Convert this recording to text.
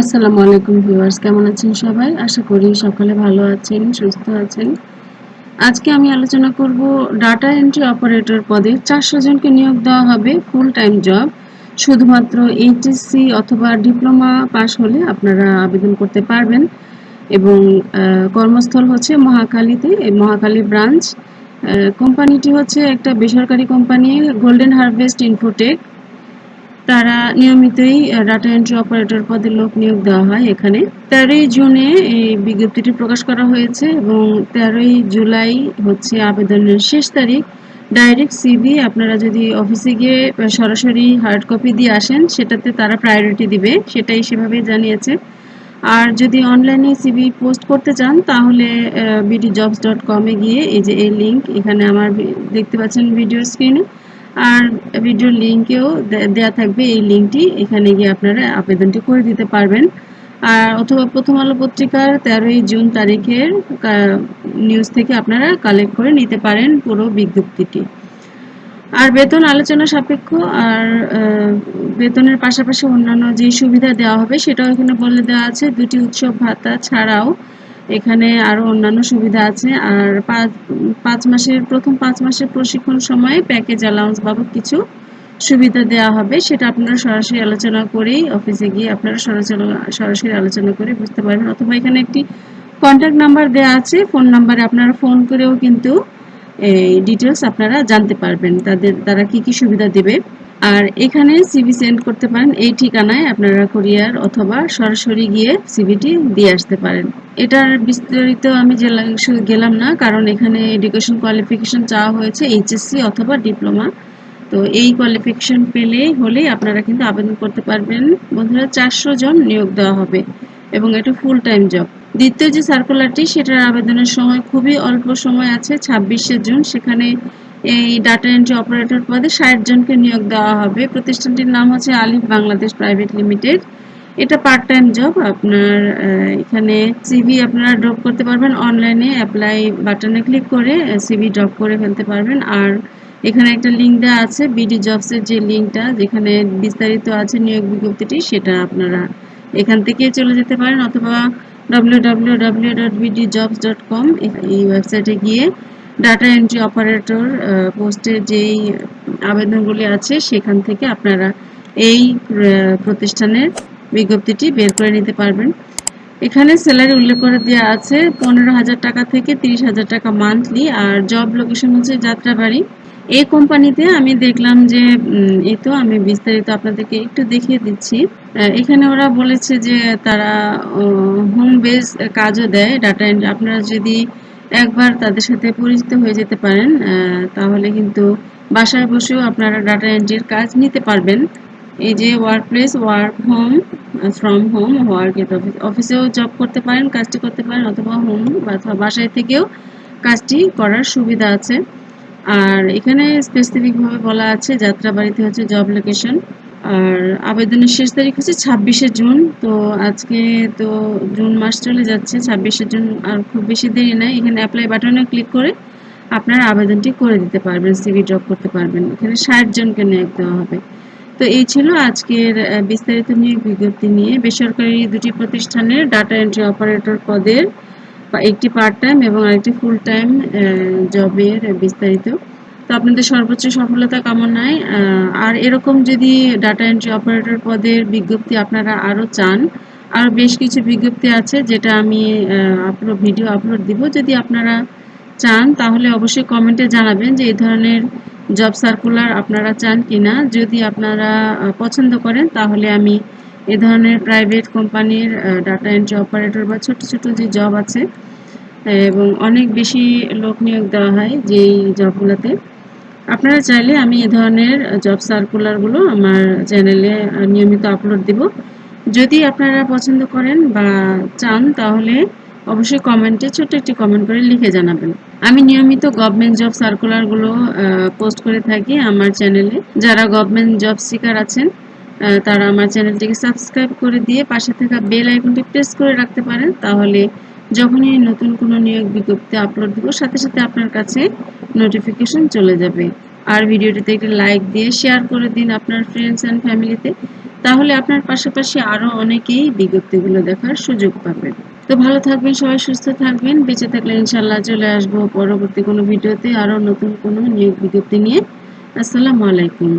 আসসালামু আলাইকুম ভিউয়ার্স, কেমন আছেন সবাই? আশা করি সকালে ভালো আছেন, সুস্থ আছেন। আজকে আমি আলোচনা করব ডাটা এন্ট্রি অপারেটর পদে চারশো জনকে নিয়োগ দেওয়া হবে ফুল টাইম জব শুধুমাত্র এইচএসসি অথবা ডিপ্লোমা পাশ হলে আপনারা আবেদন করতে পারবেন এবং কর্মস্থল হচ্ছে মহাখালীতে। মহাখালী ব্রাঞ্চ কোম্পানিটি হচ্ছে একটা বেসরকারি কোম্পানি গোল্ডেন হারভেস্ট ইনফোটেক তারা নিয়মিতই ডাটা এন্ট্রি অপারেটর পদে লোক নিয়োগ দেওয়া হয় এখানে। তেরোই জুনে এই বিজ্ঞপ্তিটি প্রকাশ করা হয়েছে এবং তেরোই জুলাই হচ্ছে আবেদনের শেষ তারিখ। ডাইরেক্ট সিভি আপনারা যদি অফিসে গিয়ে সরাসরি হার্ড কপি দিয়ে আসেন, সেটাতে তারা প্রায়োরিটি দিবে, সেটাই সেভাবে জানিয়েছে। আর যদি অনলাইনে সিভি পোস্ট করতে চান, তাহলে বিডি জবস ডট কমে গিয়ে এই যে এই লিঙ্ক এখানে আমার দেখতে পাচ্ছেন ভিডিও স্ক্রিনে আর ভিডিওর লিঙ্কেও দেয়া থাকবে এই লিঙ্কটি। এখানে গিয়ে আপনারা আবেদনটি করে দিতে পারবেন। আর অথবা প্রথম আলো পত্রিকার তেরোই জুন তারিখের নিউজ থেকে আপনারা কালেক্ট করে নিতে পারেন পুরো বিজ্ঞপ্তিটি। আর বেতন আলোচনা সাপেক্ষ আর বেতনের পাশাপাশি অন্যান্য যে সুবিধা দেওয়া হবে সেটাও এখানে বলে দেওয়া আছে। দুটি উৎসব ভাতা ছাড়াও এখানে আরও অন্যান্য সুবিধা আছে। আর পাঁচ পাঁচ মাসের, প্রথম পাঁচ মাসের প্রশিক্ষণ সময়ে প্যাকেজ অ্যালাউন্স বাবদ কিছু সুবিধা দেওয়া হবে, সেটা আপনারা সরাসরি আলোচনা করেই অফিসে গিয়ে আপনারা সরাসরি সরাসরি আলোচনা করে বুঝতে পারবেন। অথবা এখানে একটি কন্ট্যাক্ট নাম্বার দেওয়া আছে ফোন নাম্বারে আপনারা ফোন করেও কিন্তু এই ডিটেলস আপনারা জানতে পারবেন, তাদের, তারা কি কি সুবিধা দেবে। আর এখানে সিভি সেন্ড করতে পারেন, এই ঠিকানায় আপনারা কোরিয়ার অথবা সরাসরি গিয়ে সিভিটি দিয়ে আসতে পারেন। এটার বিস্তারিত আমি গেলাম না, কারণ এখানে এডুকেশন কোয়ালিফিকেশন চাওয়া হয়েছে এইচএসসি অথবা ডিপ্লোমা তো এই কোয়ালিফিকেশন পেলে হলেই আপনারা কিন্তু আবেদন করতে পারবেন। বন্ধুরা, চারশো জন নিয়োগ দেওয়া হবে এবং এটা ফুল টাইম জব দ্বিতীয় যে সার্কুলারটি সেটার আবেদনের সময় খুবই অল্প সময় আছে, ছাব্বিশে জুন। সেখানে এই ডাটা এন্ট্রি অপারেটর পদে ষাট জনকে নিয়োগ দেওয়া হবে। প্রতিষ্ঠানটির নাম হচ্ছে আলিফ বাংলাদেশ প্রাইভেট লিমিটেড। এটা পার্ট টাইম জব আপনার এখানে সিভি আপনারা ড্রপ করতে পারবেন অনলাইনে অ্যাপ্লাই বাটনে ক্লিক করে সিভি ড্রপ করে ফেলতে পারবেন। আর এখানে একটা লিঙ্ক দেওয়া আছে বিডি জবসের যে লিঙ্কটা যেখানে বিস্তারিত আছে নিয়োগ বিজ্ঞপ্তিটি, সেটা আপনারা এখান থেকে চলে যেতে পারেন, অথবা কম এই ওয়েবসাইটে গিয়ে ডাটা এন্ট্রি অপারেটর পোস্টের যেই আবেদনগুলি আছে, সেখান থেকে আপনারা এই প্রতিষ্ঠানের বিজ্ঞপ্তিটি বের করে নিতে পারবেন। এখানে স্যালারি উল্লেখ করে দেওয়া আছে পনেরো হাজার টাকা থেকে তিরিশ হাজার টাকা মান্থলি আর জব লোকেশন হচ্ছে যাত্রাবাড়ি। এই কোম্পানিতে আমি দেখলাম যে এই তো আমি বিস্তারিত আপনাদেরকে একটু দেখিয়ে দিচ্ছি। এখানে ওরা বলেছে যে, তারা হোম বেস কাজও দেয় ডাটা এন্ট্রি আপনারা যদি একবার তাদের সাথে পরিচিত হয়ে যেতে পারেন তাহলে কিন্তু বাসায় বসেও আপনারা ডাটা এন্ট্রির কাজ নিতে পারবেন। এই যে work place work home from home work at office অফিসেও জব করতে পারেন, কাজটি করতে পারেন, অথবা হোম অথবা বাসায় থেকেও কাজটি করার সুবিধা আছে। আর এখানে স্পেসিফিকভাবে বলা আছে যাত্রাবাড়িতে হচ্ছে জব লোকেশন আর আবেদনের শেষ তারিখ হচ্ছে ছাব্বিশে জুন, তো আজকে তো জুন মাস চলে যাচ্ছে, ছাব্বিশে জুন আর খুব বেশি দেরি নাই। এখানে অ্যাপ্লাই বাটনে ক্লিক করে আপনারা আবেদনটি করে দিতে পারবেন সিভি ড্রপ করতে পারবেন। এখানে ষাট জনকে নিয়োগ দেওয়া হবে। তো এই ছিল আজকের বিস্তারিত নিয়োগ বিজ্ঞপ্তি নিয়ে। বেসরকারি দুটি প্রতিষ্ঠানের ডাটা এন্ট্রি অপারেটর পদের একটি পার্ট টাইম এবং আরেকটি ফুল টাইম জবের বিস্তারিত। তো আপনাদের সর্বোচ্চ সফলতা কামনায় আর এরকম যদি ডাটা এন্ট্রি অপারেটর পদের বিজ্ঞপ্তি আপনারা আরও চান আর বেশ কিছু বিজ্ঞপ্তি আছে যেটা আমি আপলোড ভিডিও আপলোড দিব। যদি আপনারা চান, তাহলে অবশ্যই কমেন্টে জানাবেন যে এই ধরনের জব সার্কুলার আপনারা চান কিনা, যদি আপনারা পছন্দ করেন, তাহলে আমি এ ধরনের প্রাইভেট কোম্পানির ডাটা এন্ট্রি অপারেটর বা ছোট ছোট যে জব আছে, এবং অনেক বেশি লোক নিয়োগ দেওয়া হয় যেই জবগুলোতে আপনারা চাইলে আমি এ ধরনের জব সার্কুলারগুলো আমার চ্যানেলে নিয়মিত আপলোড দিব। যদি আপনারা পছন্দ করেন বা চান, তাহলে অবশ্যই কমেন্টে ছোট্ট একটি কমেন্ট করে লিখে জানাবেন। আমি নিয়মিত গভর্নমেন্ট জব সার্কুলারগুলো পোস্ট করে থাকি আমার চ্যানেলে যারা গভর্নমেন্ট জব সিকার আছেন তারা আমার চ্যানেলটিকে সাবস্ক্রাইব করে দিয়ে পাশে থাকা বেল আইকনটি প্রেস করে রাখতে পারেন। তাহলে যখনই নতুন কোনো নিয়োগ বিজ্ঞপ্তি আপলোড দিব, সাথে সাথে আপনার কাছে নোটিফিকেশন চলে যাবে। আর ভিডিওটিতে একটি লাইক দিয়ে শেয়ার করে দিন আপনার ফ্রেন্ডস অ্যান্ড ফ্যামিলিতে তাহলে আপনার পাশাপাশি আরও অনেকেই বিজ্ঞপ্তিগুলো দেখার সুযোগ পাবেন। তো ভালো থাকবেন, সবাই সুস্থ থাকবেন। বেঁচে থাকলে ইনশাল্লাহ চলে আসব পরবর্তী কোনো ভিডিওতে আরও নতুন কোনো নিয়োগ বিজ্ঞপ্তি নিয়ে। আসসালামু আলাইকুম।